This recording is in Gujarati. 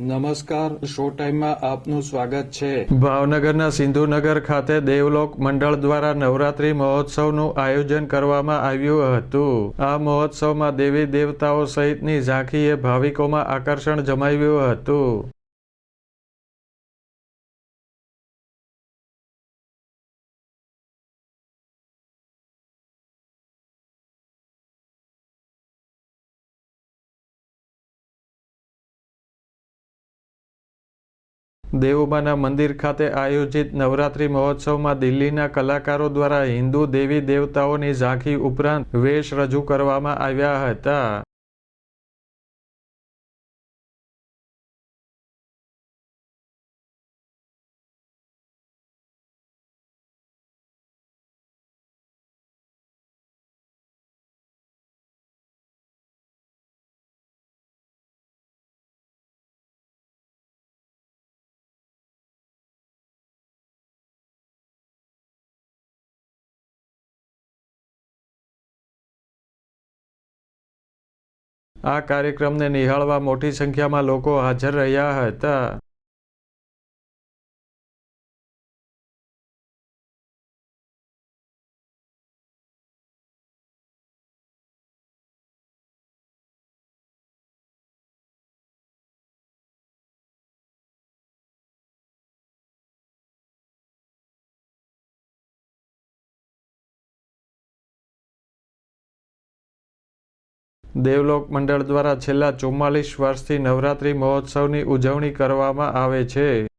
નમસ્કાર, શો ટાઈમમાં આપનું સ્વાગત છે. ભાવનગરના સિંધુનગર ખાતે દેવલોક મંડળ દ્વારા નવરાત્રી મહોત્સવનું આયોજન કરવામાં આવ્યું હતું. આ મહોત્સવમાં દેવી દેવતાઓ સહિતની ઝાંખીએ ભાવિકોમાં આકર્ષણ જમાવ્યું હતું. દેવુબાના મંદિર ખાતે આયોજિત નવરાત્રી મહોત્સવમાં દિલ્હીના કલાકારો દ્વારા હિન્દુ દેવી દેવતાઓની ઝાંખી ઉપરાંત વેશ રજૂ કરવામાં આવ્યા હતા. આ કાર્યક્રમને નિહાળવા મોટી સંખ્યામાં લોકો હાજર રહ્યા હતા. દેવલોક મંડળ દ્વારા છેલ્લા ચુમ્માલીસ વર્ષથી નવરાત્રિ મહોત્સવની ઉજવણી કરવામાં આવે છે.